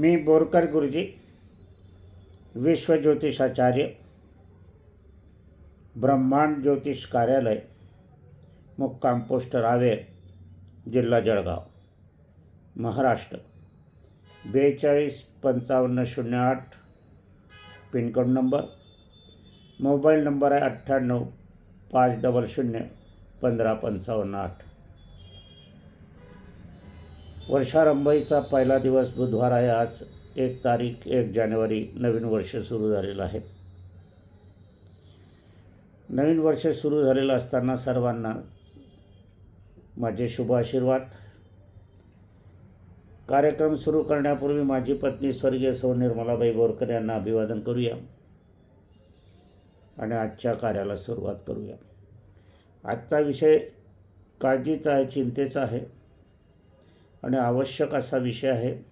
मी बोरकर गुरुजी विश्वज्योतिषाचार्य ब्रह्मांड ज्योतिष कार्यालय मुक्काम पोस्ट रावेर जिल्हा जळगाव महाराष्ट्र. बेचाळीस पंचावन्न शून्य आठ पिनकोड नंबर. मोबाईल नंबर आहे अठ्ठ्याण्णव पाच डबल शून्य पंधरा पंचावन्न आठ. वर्षारंभईचा पहिला दिवस बुधवार आहे. आज एक तारीख एक जानेवारी नवीन वर्ष सुरू झालेलं आहे. नवीन वर्ष सुरू झालेलं असताना सर्वांना माझे शुभ आशीर्वाद. कार्यक्रम सुरू करण्यापूर्वी माझी पत्नी स्वर्गीय सौ निर्मलाबाई बोरकर यांना अभिवादन करूया आणि आजच्या कार्याला सुरुवात करूया. आजचा विषय काळजीचा आहे चिंतेचा आहे. आणि आवश्यक असा विषय आहे.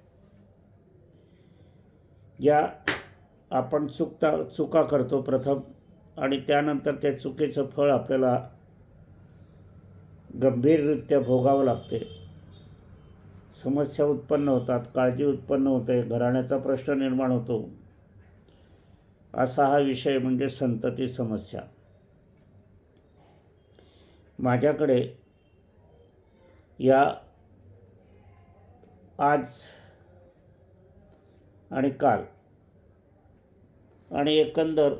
या आपण चुकता चुका करतो प्रथम आणि त्यानंतर त्या चुकीचं फळ आपल्याला गंभीररित्या भोगावं लागते. समस्या उत्पन्न होतात काळजी उत्पन्न होते घराण्याचा प्रश्न निर्माण होतो. असा हा विषय म्हणजे संतती समस्या. माझ्याकडे या आज आणि काल आणि एकंदर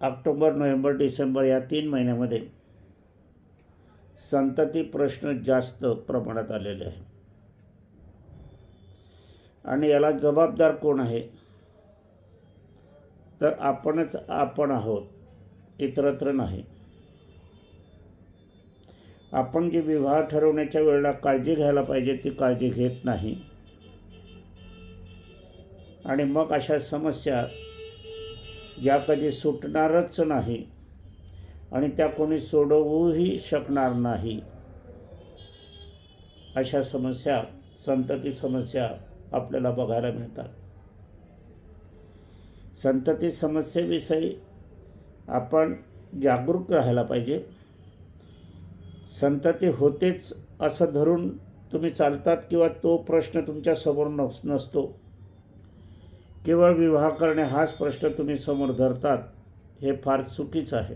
ऑक्टोबर नोव्हेंबर डिसेंबर या तीन महिन्यामध्ये संतती प्रश्न जास्त प्रमाणात आलेले आहे आणि याला जबाबदार कोण आहे? तर आपणच आपण आहोत इतरत्र नाही. आपण जी विवाह ठरवण्याच्या वेळेला काळजी घ्यायला पाहिजे ती काळजी घेत नाही. आणि मग अशा समस्या ज्या कधी सुटणारच नाही आणि त्या कोणी सोडवूही शकणार नाही अशा समस्या संतती समस्या आपल्याला बघायला मिळतात. संतती समस्येविषयी आपण जागरूक राहायला पाहिजे. संतती होतेच असं धरून तुम्ही चालतात किंवा तो प्रश्न तुमच्यासमोर नस नसतो. केवळ विवाह करणे हाच प्रश्न तुम्ही समोर धरतात हे फार चुकीचं आहे.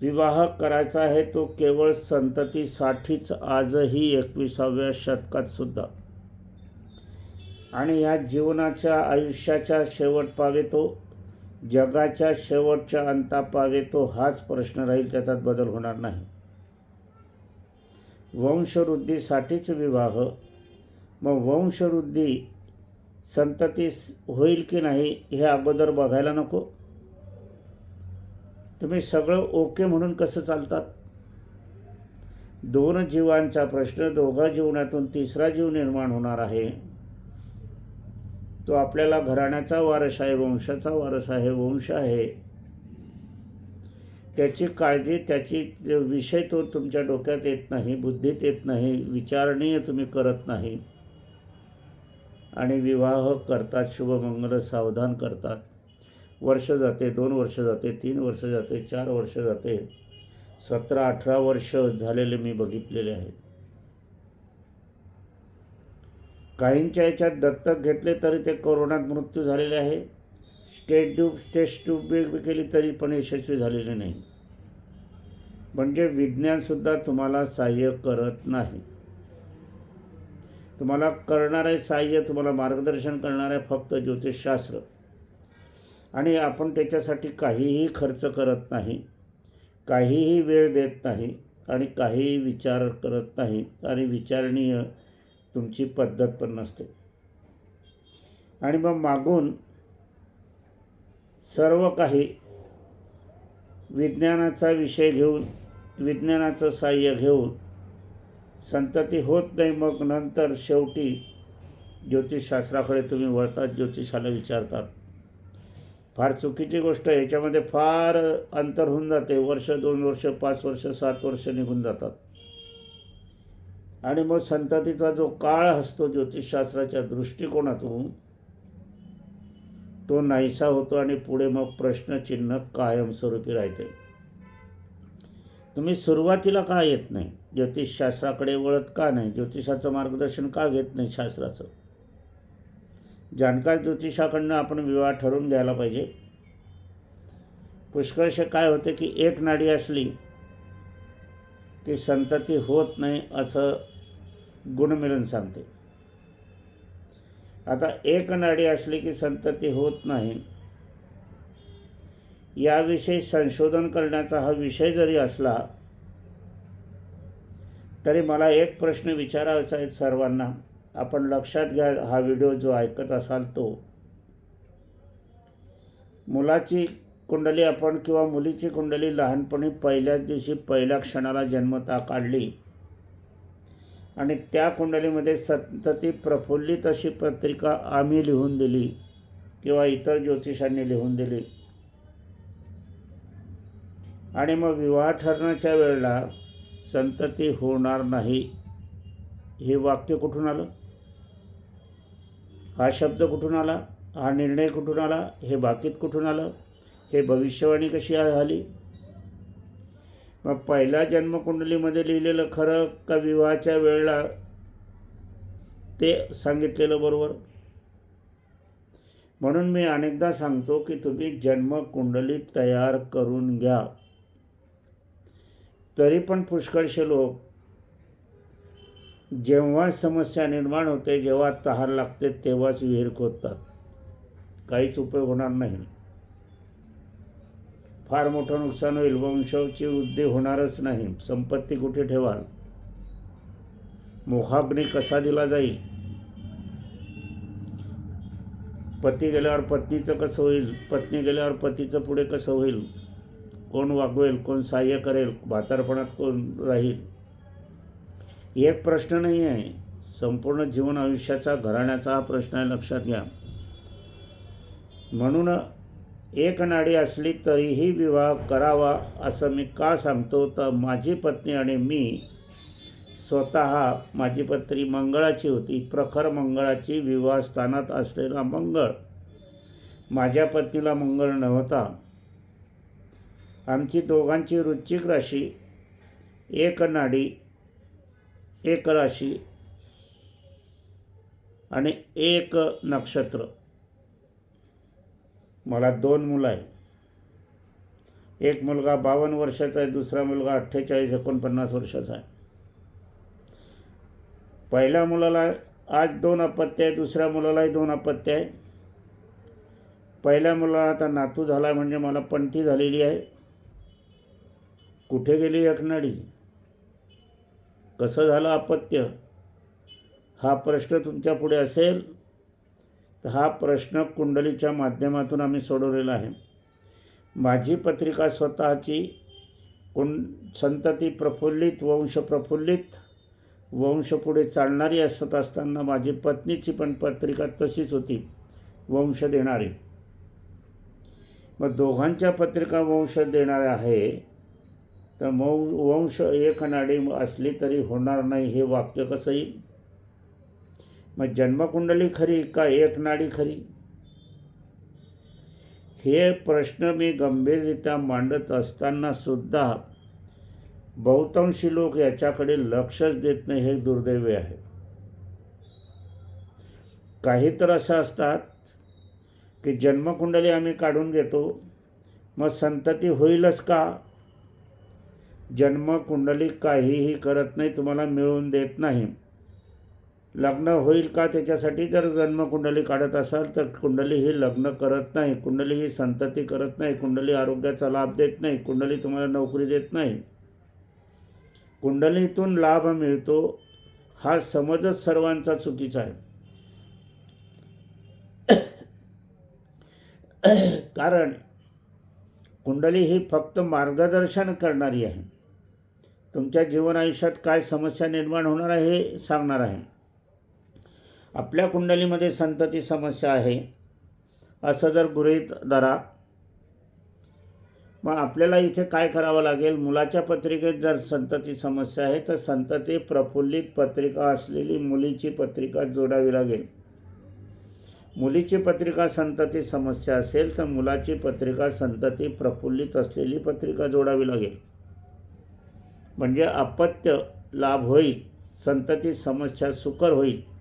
विवाह करायचा आहे तो केवळ संततीसाठीच आजही एकविसाव्या शतकात सुद्धा. आणि ह्या जीवनाच्या आयुष्याच्या शेवट पावे तो जगाच्या शेवटच्या अंतापावे तो हाच प्रश्न राहील त्याच्यात बदल होणार नाही. वंशवृद्धीसाठीच विवाह मग वंशवृद्धी संततीस होईल की नाही हे अगोदर बघायला नको. तुम्ही सगळं ओके म्हणून कसं चालतात? दोन जीवांचा प्रश्न दोघा जीवनातून तिसरा जीव निर्माण होणार आहे. तो आपल्याला घराण्याचा वारस आहे वंशाचा वारस आहे वंश आहे. त्याची काळजी त्याची विषय तो तुमच्या डोक्यात येत नाही बुद्धीत येत नाही विचारणीय तुम्ही करत नाही. आणि विवाह करतात शुभमंगल सावधान करतात. वर्ष जाते दोन वर्ष जाते तीन वर्ष जाते चार वर्ष जाते. सतरा अठरा वर्ष झालेले मी बघितलेले आहेत. काहींच्या याच्यात दत्तक घेतले तरी ते कोरोनात मृत्यू झालेले आहे. स्टेट ट्यूब टेस्ट ट्यूब केली तरी पण यशस्वी झालेले नाही. म्हणजे विज्ञानसुद्धा तुम्हाला सहाय्य करत नाही. तुम्हाला करणारे सहाय्य तुम्हाला मार्गदर्शन करणारे फक्त ज्योतिषशास्त्र. आणि आपण त्याच्यासाठी काहीही खर्च करत नाही काहीही वेळ देत नाही आणि काहीही विचार करत नाही आणि विचारणीय तुमची पद्धत पण नसते. आणि मग मागून सर्व काही विज्ञानाचा विषय घेऊन विज्ञानाचं साह्य घेऊन संतती होत नाही मग नंतर शेवटी ज्योतिषशास्त्राकडे तुम्ही वळतात ज्योतिषाला विचारतात. फार चुकीची गोष्ट आहे. याच्यामध्ये फार अंतर होऊन जाते. वर्ष दोन वर्ष पाच वर्ष सात वर्ष निघून जातात. आणि मग संततीचा जो काळ असतो ज्योतिषशास्त्राच्या दृष्टिकोनातून तो नाहीसा होतो आणि पुढे मग प्रश्नचिन्ह कायमस्वरूपी राहते. तुम्ही सुरुवातीला का येत नाही? ज्योतिषशास्त्राकडे वळत का नाही? ज्योतिषाचं मार्गदर्शन का घेत नाही शास्त्राचं? जाणकार ज्योतिषाकडनं आपण विवाह ठरवून घ्यायला पाहिजे. पुष्कळशे काय होते की एक नाडी असली की संतती होत नाही असं गुणमिलन सांगते. आता एक नाडी असली की संतती होत नाही याविषयी संशोधन करण्याचा हा विषय जरी असला तरी मला एक प्रश्न विचारायचा आहे सर्वांना. आपण लक्षात घ्या हा व्हिडिओ जो ऐकत असाल तो. मुलाची कुंडली आपण किंवा मुलीची कुंडली लहानपणी पहिल्याच दिवशी पहिल्या क्षणाला जन्मता काढली. आणि त्या कुंडलीमध्ये संतती प्रफुल्लित अशी पत्रिका आम्ही लिहून दिली किंवा इतर ज्योतिषांनी लिहून दिली. आणि मग विवाह ठरण्याच्या वेळेला संतती होणार नाही हे वाक्य कुठून आलं? हा शब्द कुठून आला? हा निर्णय कुठून आला? हे बाकीत कुठून आलं? हे भविष्यवाणी कशी झाली? मग पहिल्या जन्मकुंडलीमध्ये लिहिलेलं खरं का विवाहाच्या वेळेला ते सांगितलेलं बरोबर? म्हणून मी अनेकदा सांगतो की तुम्ही जन्मकुंडली तयार करून घ्या. तरी पण पुष्कळशे लोक जेव्हा समस्या निर्माण होते जेव्हा तहार लागते तेव्हाच विहीर खोदतात. काहीच उपयोग होणार नाही. फार मोठं नुकसान होईल. वंशाची वृद्धी होणारच नाही. संपत्ती कुठे ठेवाल? मोहाग्नी कसा दिला जाईल? पती गेल्यावर पत्नीचं कसं होईल? पत्नी गेल्यावर पतीचं पुढे कसं होईल? कोण वागवेल? कोण सहाय्य करेल? म्हातारपणात कोण राहील? एक प्रश्न नाही आहे. संपूर्ण जीवन आयुष्याचा घराण्याचा हा प्रश्न आहे. लक्षात घ्या. म्हणून एक नाडी असली तरीही विवाह करावा असं मी का सांगतो? तर माझी पत्नी आणि मी स्वतः माझी पत्नी मंगळाची होती. प्रखर मंगळाची विवाहस्थानात असलेला मंगळ. माझ्या पत्नीला मंगळ नव्हता. आमची दोघांची रुचिक राशी एक नाडी एक राशी आणि एक नक्षत्र. मला दोन मुलं आहे एक मुलगा बावन्न वर्षाचा आहे दुसरा मुलगा अठ्ठेचाळीस एकोणपन्नास वर्षाचा आहे. पहिल्या मुलाला आज दोन अपत्य आहे दुसऱ्या मुलालाही दोन अपत्य आहे. पहिल्या मुलाला आता नातू झाला म्हणजे मला पंथी झालेली आहे. कुठे गेली एकनाडी? कसं झालं अपत्य? हा प्रश्न तुमच्यापुढे असेल. हा प्रश्न कुंडलीच्या माध्यमातून आम्ही सोडवलेला आहे. माझी पत्रिका स्वतःची कुं संतती प्रफुल्लित वंश प्रफुल्लित वंश पुढे चालणारी असत असताना माझी पत्नीची पण पत्रिका तशीच होती वंश देणारी. मग दोघांच्या पत्रिका वंश देणाऱ्या आहे तर मौ वंश एक नाडी असली तरी होणार नाही हे वाक्य कसं येईल मग जन्मकुंडली खरी का एक नाडी खरी? हे प्रश्न मी गंभीररित्या मांडत असताना सुद्धा बहुतांशी लोक याच्याकडे लक्षच देत नाही हे दुर्दैवी आहे. काही तर असं असतात की जन्मकुंडली आम्ही काढून घेतो मग संतती होईलच का? जन्मकुंडली काहीही करत नाही तुम्हाला मिळवून देत नाही. लग्न होईल का त्याच्यासाठी? जर जन्मकुंडली काढत असाल तर कुंडली ही लग्न करत नाही. कुंडली ही संतती करत नाही. कुंडली आरोग्याचा लाभ देत नाही. कुंडली तुम्हाला नोकरी देत नाही. कुंडलीतून लाभ मिळतो हा समजच सर्वांचा चुकीचा आहे. कारण कुंडली ही फक्त मार्गदर्शन करणारी आहे. तुमच्या जीवन आयुष्यात काय समस्या निर्माण होणार आहे हे सांगणार आहे. आपल्या कुंडलीमध्ये संतती समस्या आहे असं जर गृहीत धरा मग आपल्याला इथे काय करावं लागेल? मुलाच्या पत्रिकेत जर संतती समस्या आहे तर संतती प्रफुल्लित पत्रिका असलेली मुलीची पत्रिका जोडावी लागेल. मुलीची पत्रिका संतती समस्या असेल तर मुलाची पत्रिका संतती प्रफुल्लित असलेली पत्रिका जोडावी लागेल. म्हणजे अपत्य लाभ होईल संतती समस्या सुकर होईल.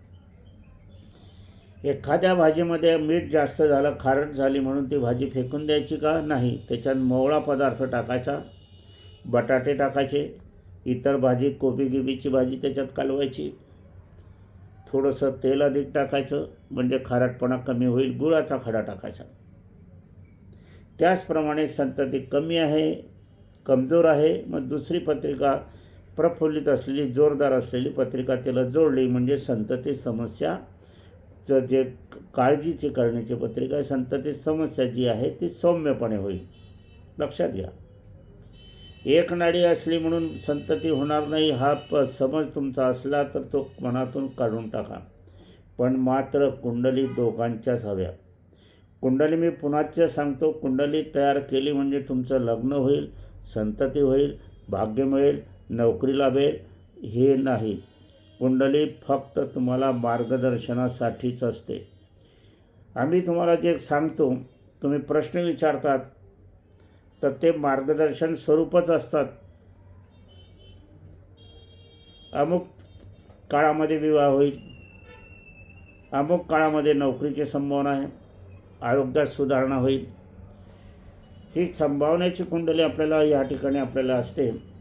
एखाद्या भाजीमध्ये मीठ जास्त झालं खारट झाली म्हणून ती भाजी फेकून द्यायची का? नाही. त्याच्यात मोवळा पदार्थ टाकायचा बटाटे टाकायचे इतर भाजी कोबी गिबीची भाजी त्याच्यात कालवायची. थोडंसं तेल अधिक टाकायचं म्हणजे खारटपणा कमी होईल गुळाचा खडा टाकायचा. त्याचप्रमाणे संतती कमी आहे कमजोर आहे मग दुसरी पत्रिका प्रफुल्लित असलेली जोरदार असलेली पत्रिका त्याला जोडली म्हणजे संतती समस्या चं जे काळजीची करण्याची पत्रिका आहे संतती समस्या जी आहे ती सौम्यपणे होईल. लक्षात घ्या. एक नाडी असली म्हणून संतती होणार नाही हा प समज तुमचा असला तर तो मनातून काढून टाका. पण मात्र कुंडली दोघांच्याच हव्या. कुंडली मी पुन्हाच सांगतो कुंडली तयार केली म्हणजे तुमचं लग्न होईल संतती होईल भाग्य मिळेल नोकरी लाभेल हे नाही. कुंडली फक्त तुम्हाला मार्गदर्शनासाठीच असते. आम्ही तुम्हाला जे सांगतो तुम्ही प्रश्न विचारतात तर ते मार्गदर्शन स्वरूपच असतात. अमुक काळामध्ये विवाह होईल अमुक काळामध्ये नोकरीची संभावना आहे आरोग्यात सुधारणा होईल. ही संभावनेची कुंडली आपल्याला या ठिकाणी आपल्याला असते.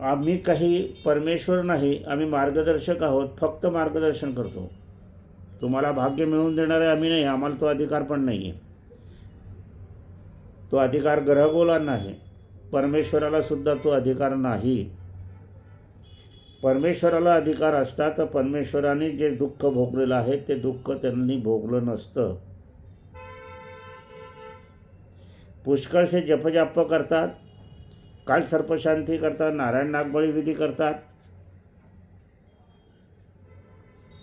आम्ही काही परमेश्वर नाही आम्ही मार्गदर्शक आहोत फक्त मार्गदर्शन करतो. तुम्हाला भाग्य मिळवून देणारे आम्ही नाही आम्हाला तो अधिकार पण नाही आहे तो अधिकार ग्रहगोला नाही परमेश्वराला सुद्धा तो अधिकार नाही. परमेश्वराला अधिकार असता तर परमेश्वराने जे दुःख भोगलेलं आहे ते दुःख त्यांनी भोगलं नसतं. पुष्कळसे जपजाप करतात काल सर्पशांती करतात नारायण नागबळी विधी करतात.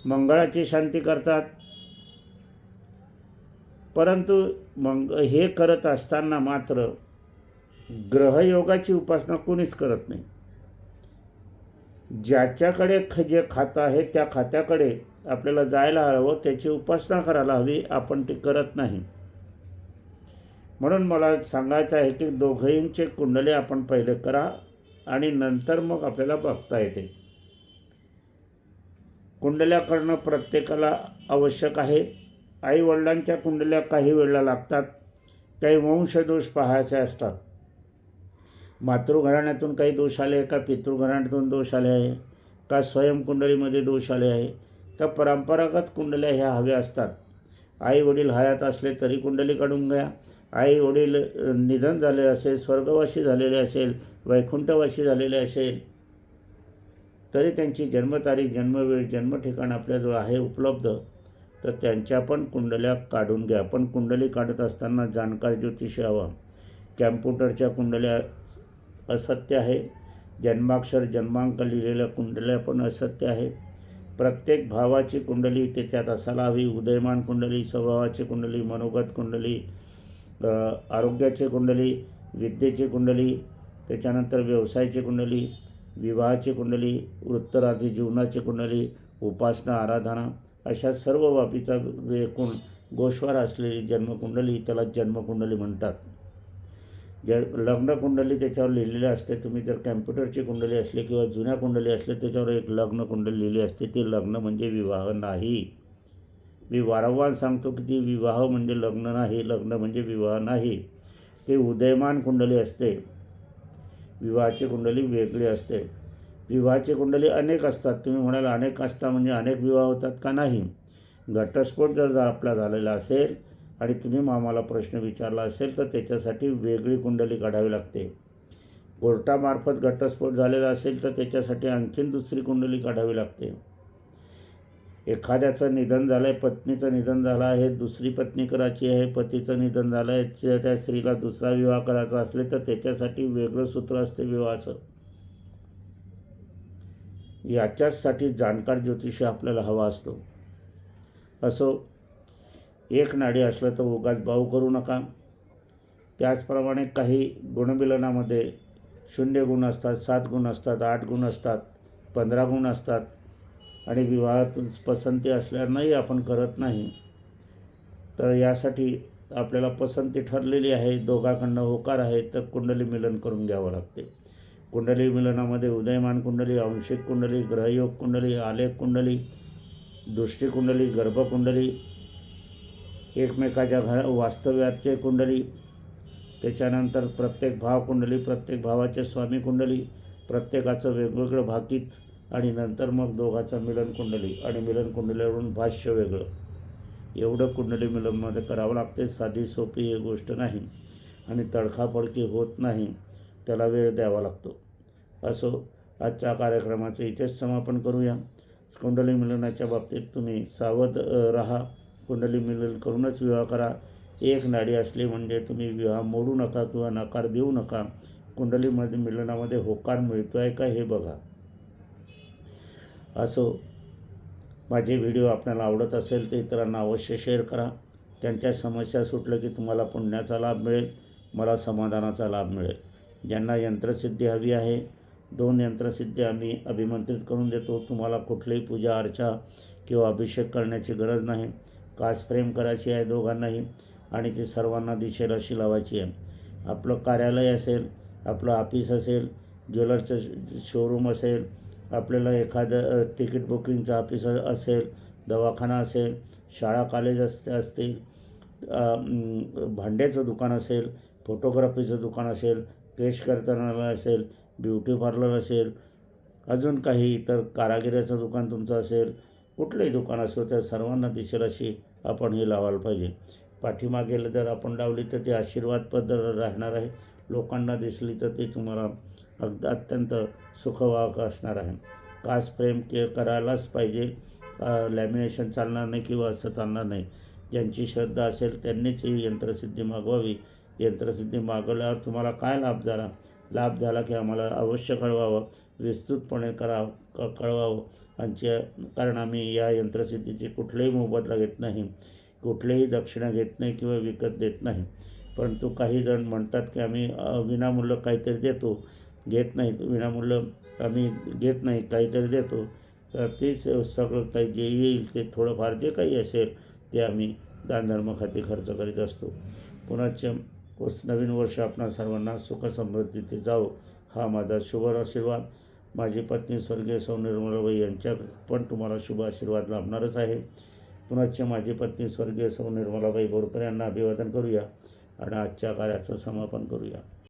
मंगळाची शांती करतात. परंतु मंग हे करत असताना मात्र ग्रहयोगाची उपासना कोणीच करत नाही. ज्याच्याकडे ख जे खातं आहे त्या खात्याकडे आपल्याला जायला हवं त्याची उपासना करायला हवी आपण ती करत नाही. म्हणून मला सांगायचं आहे की दोघींचे कुंडले आपण पहिले करा आणि नंतर मग आपल्याला बघता येते. कुंडल्या करणं प्रत्येकाला आवश्यक आहे. आईवडिलांच्या कुंडल्या काही वेळेला लागतात. काही वंशदोष पाहायचे असतात. मातृघराण्यातून काही दोष आले का? पितृघराण्यातून दोष आले आहे. का स्वयंकुंडलीमध्ये दोष आले आहे? तर परंपरागत कुंडल्या ह्या हव्या असतात. आई वडील हयात असले तरी कुंडली काढून घ्या. आई वडील निधन झाले असेल स्वर्गवाशी झालेले असेल वैकुंठवाशी झालेले असेल तरी त्यांची जन्मतारीख जन्मवेळ जन्मठिकाण आपल्याजवळ आहे उपलब्ध. तर त्यांच्या पण कुंडल्या काढून घ्या. पण कुंडली काढत असताना जाणकार ज्योतिष हवा. कॅम्प्युटरच्या कुंडल्या असत्य आहे. जन्माक्षर जन्मांक लिहिलेल्या कुंडल्या पण असत्य आहे. प्रत्येक भावाची कुंडली त्याच्यात असायला हवी. उदयमान कुंडली स्वभावाची कुंडली मनोगत कुंडली आरोग्याची कुंडली विद्येची कुंडली त्याच्यानंतर व्यवसायाची कुंडली विवाहाची कुंडली वृत्तराधी जीवनाची कुंडली उपासना आराधना अशा सर्व बाबीचा एकूण गोश्वार असलेली जन्मकुंडली त्याला जन्मकुंडली म्हणतात. जर लग्नकुंडली त्याच्यावर लिहिलेली असते तुम्ही जर कॅम्प्युटरची कुंडली असली किंवा जुन्या कुंडली असले त्याच्यावर एक लग्न कुंडली लिहिली असते. ती लग्न म्हणजे विवाह नाही. मी वारंवार सांगतो की ती विवाह म्हणजे लग्न नाही लग्न म्हणजे विवाह नाही. ते उदयमान कुंडली असते. विवाहाची कुंडली वेगळी असते. विवाहाची कुंडली अनेक असतात. तुम्ही म्हणाल अनेक असता म्हणजे अनेक विवाह होतात का नाही? घटस्फोट जर आपला झालेला असेल आणि तुम्ही मामाला प्रश्न विचारला असेल तर त्याच्यासाठी वेगळी कुंडली काढावी लागते. कोर्टामार्फत घटस्फोट झालेला असेल तर त्याच्यासाठी आणखीन दुसरी कुंडली काढावी लागते. एखाद्याचं निधन झालं आहे पत्नीचं निधन झालं आहे दुसरी पत्नी करायची आहे पतीचं निधन झालं आहे त्या स्त्रीला दुसरा विवाह करायचा असले तर त्याच्यासाठी वेगळं सूत्र असते विवाहाचं. याच्याचसाठी जाणकार ज्योतिषी आपल्याला हवा असतो. असो एक नाडी असलं तर उगाच भाऊ करू नका. त्याचप्रमाणे काही गुणमिलनामध्ये शून्य गुण असतात सात गुण असतात आठ गुण असतात पंधरा गुण असतात आणि विवाहातून पसंती असल्यानंही आपण करत नाही. तर यासाठी आपल्याला पसंती ठरलेली आहे. दोघाकडनं होकार आहे तर कुंडली मिलन करून घ्यावं लागते. कुंडली मिलनामध्ये उदयमान कुंडली अंशिक कुंडली ग्रहयोग कुंडली आलेख कुंडली दृष्टिकुंडली गर्भकुंडली एकमेकाच्या घर वास्तव्याचे कुंडली त्याच्यानंतर प्रत्येक भाव कुंडली प्रत्येक भावाचे स्वामी कुंडली प्रत्येकाचं वेगवेगळं भाकीत आणि नंतर मग दोघाचं मिलन कुंडली आणि मिलन कुंडलीवरून भाष्य वेगळं. एवढं कुंडली मिलनमध्ये करावं लागते साधी सोपी ही गोष्ट नाही आणि तडखापडकी होत नाही त्याला वेळ द्यावा लागतो. असो आजच्या कार्यक्रमाचं इथेच समापन करूया. कुंडली मिलनाच्या बाबतीत तुम्ही सावध रहा राहा. कुंडली मिलन करूनच विवाह करा. एक नाडी असली म्हणजे तुम्ही विवाह मोडू नका किंवा नकार देऊ नका. कुंडलीमध्ये मिलनामध्ये होकार मिळतो आहे का हे बघा. असो माझे व्हिडिओ आपल्याला आवडत असेल तर इतरांना अवश्य शेअर करा. त्यांच्या समस्या सुटलं की तुम्हाला पुण्याचा लाभ मिळेल मला समाधानाचा लाभ मिळेल. ज्यांना यंत्रसिद्धी हवी आहे दोन यंत्रसिद्धी आम्ही अभिमंत्रित करून देतो. तुम्हाला कुठलीही पूजा अर्चा किंवा अभिषेक करण्याची गरज नाही. कास प्रेम करायची आहे दोघांनाही आणि ती सर्वांना दिशेला अशी लावायची आहे. आपलं कार्यालय असेल आपलं ऑफिस असेल ज्वेलरचं शोरूम असेल आपल्याला एखादं तिकीट बुकिंगचं ऑफिस असेल दवाखाना असेल शाळा कॉलेज असते असतील भांड्याचं दुकान असेल फोटोग्राफीचं दुकान असेल केश करताना असेल ब्युटी पार्लर असेल अजून काही इतर कारागिऱ्याचं दुकान तुमचं असेल कुठलंही दुकान असो त्या सर्वांना दिसेल अशी आपण हे लावायला पाहिजे. पाठीमागे जर आपण लावली तर ती आशीर्वाद पद्धत राहणार आहे. लोकांना दिसली तर ती तुम्हाला अगदी अत्यंत सुखवाहक असणार आहे. कास प्रेम के करायलाच पाहिजे. लॅमिनेशन चालणार नाही किंवा असं चालणार नाही. ज्यांची श्रद्धा असेल त्यांनीच ही यंत्रसिद्धी मागवावी. यंत्रसिद्धी मागवल्यावर तुम्हाला काय लाभ झाला? लाभ झाला की आम्हाला अवश्य कळवावं. विस्तृतपणे करावं क कळवावं. आणि कारण आम्ही या यंत्रसिद्धीची कुठलाही मोबदला घेत नाही. कुठलेही दक्षिणा घेत नाही किंवा विकत देत नाही. परंतु काही जण म्हणतात की आम्ही विनामूल्य काहीतरी देतो. घेत नाही विनामूल्य आम्ही घेत नाही काहीतरी देतो. तर तेच सगळं काही जे येईल ते थोडंफार जे काही असेल ते आम्ही दानधर्म खाती खर्च करीत असतो. पुनश्च नवीन वर्ष आपणा सर्वांना सुखसमृद्धीचे जावो. हा माझा शुभ आशीर्वाद. माझी पत्नी स्वर्गीय सौ निर्मलाबाई यांच्या पण तुम्हाला शुभ आशीर्वाद लाभणारच आहे. पुनश्च माझी पत्नी स्वर्गीय सौ निर्मलाबाई बोरकर यांना अभिवादन करूया आणि आजच्या कार्याचं समापन करूया.